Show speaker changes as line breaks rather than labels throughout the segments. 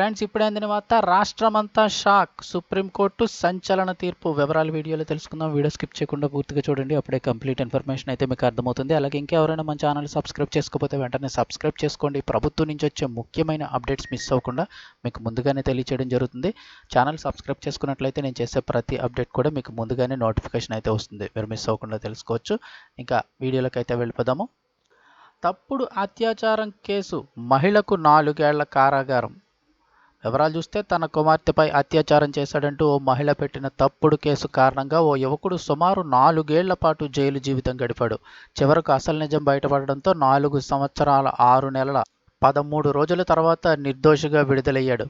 Friends ఇప్పుడైన అందిన వార్త రాష్ట్రమంతా షాక్. సుప్రీంకోర్టు సంచలన తీర్పు వివరాలు వీడియోలో తెలుసుకుందాం. వీడియో స్కిప్ చేయకుండా పూర్తిగా చూడండి. అప్పుడే కంప్లీట్ ఇన్ఫర్మేషన్ అయితే మీకు అర్థమవుతుంది. అలాగే ఇంకెవరైనా మన ఛానల్ సబ్స్క్రైబ్ చేసుకోకపోతే వెంటనే సబ్స్క్రైబ్ చేసుకోండి. ప్రభుత్వం నుంచి వచ్చే ముఖ్యమైన అప్డేట్స్ మిస్ అవ్వకుండా మీకు ముందుగానే తెలియచేయడం జరుగుతుంది. ఛానల్ సబ్స్క్రైబ్ చేసుకున్నట్లయితే నేను చేసే ప్రతి అప్డేట్ కూడా మీకు ముందుగానే నోటిఫికేషన్ అయితే వస్తుంది. మీరు మిస్ అవ్వకుండా తెలుసుకోవచ్చు. ఇంకా వీడియోలోకి అయితే వెళ్ళిపోదాము. తప్పుడు అత్యాచారం కేసు. మహిళకు నాలుగేళ్ళ కారాగారం. వివరాలు చూస్తే తన కుమార్తెపై అత్యాచారం చేశాడంటూ ఓ మహిళ పెట్టిన తప్పుడు కేసు కారణంగా ఓ యువకుడు సుమారు నాలుగేళ్ళ పాటు జైలు జీవితం గడిపాడు. చివరకు అసలు నిజం బయటపడడంతో నాలుగు సంవత్సరాల ఆరు నెలల పదమూడు రోజుల తర్వాత నిర్దోషిగా విడుదలయ్యాడు.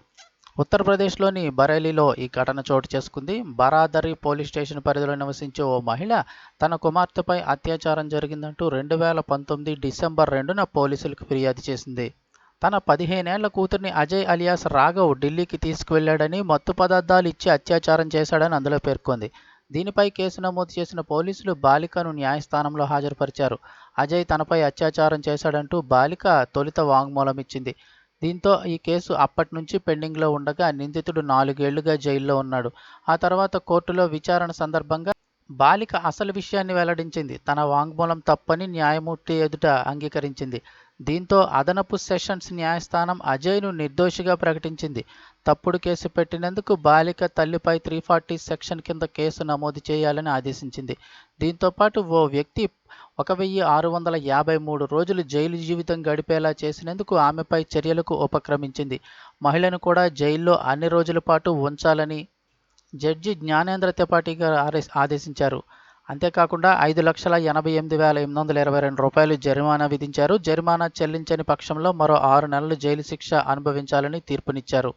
ఉత్తరప్రదేశ్లోని బరేలీలో ఈ ఘటన చోటు చేసుకుంది. బరాదరి పోలీస్ స్టేషన్ పరిధిలో నివసించే ఓ మహిళ తన కుమార్తెపై అత్యాచారం జరిగిందంటూ రెండు వేల పంతొమ్మిది డిసెంబర్ రెండున పోలీసులకు ఫిర్యాదు చేసింది. తన పదిహేనేళ్ళ కూతుర్ని అజయ్ అలియాస్ రాఘవ్ ఢిల్లీకి తీసుకువెళ్ళాడని మత్తు పదార్థాలు ఇచ్చి అత్యాచారం చేశాడని అందులో పేర్కొంది. దీనిపై కేసు నమోదు చేసిన పోలీసులు బాలికను న్యాయస్థానంలో హాజరుపరిచారు. అజయ్ తనపై అత్యాచారం చేశాడంటూ బాలిక తొలుత వాంగ్మూలం ఇచ్చింది దీంతో ఈ కేసు అప్పటి నుంచి పెండింగ్లో ఉండగా నిందితుడు నాలుగేళ్ళుగా జైల్లో ఉన్నాడు. ఆ తర్వాత కోర్టులో విచారణ సందర్భంగా బాలిక అసలు విషయాన్ని వెల్లడించింది. తన వాంగ్మూలం తప్పని న్యాయమూర్తి ఎదుట అంగీకరించింది. దీంతో అదనపు సెషన్స్ న్యాయస్థానం అజయ్ను నిర్దోషిగా ప్రకటించింది. తప్పుడు కేసు పెట్టినందుకు బాలిక తల్లిపై త్రీ ఫార్టీ సెక్షన్ కింద కేసు నమోదు చేయాలని ఆదేశించింది. దీంతో పాటు ఓ వ్యక్తి ఒక వెయ్యి ఆరు వందల యాభై మూడు రోజులు జైలు జీవితం గడిపేలా చేసినందుకు ఆమెపై చర్యలకు ఉపక్రమించింది. మహిళను కూడా జైల్లో అన్ని రోజుల పాటు ఉంచాలని జడ్జి జ్ఞానేంద్ర త్రిపాఠి గారు ఆదేశించారు. అంతేకాకుండా ఐదు లక్షల ఎనభై ఎనిమిది వేల ఎనిమిది వందల ఇరవై రెండు రూపాయలు జరిమానా విధించారు. జరిమానా చెల్లించని పక్షంలో మరో ఆరు నెలలు జైలు శిక్ష అనుభవించాలని తీర్పునిచ్చారు.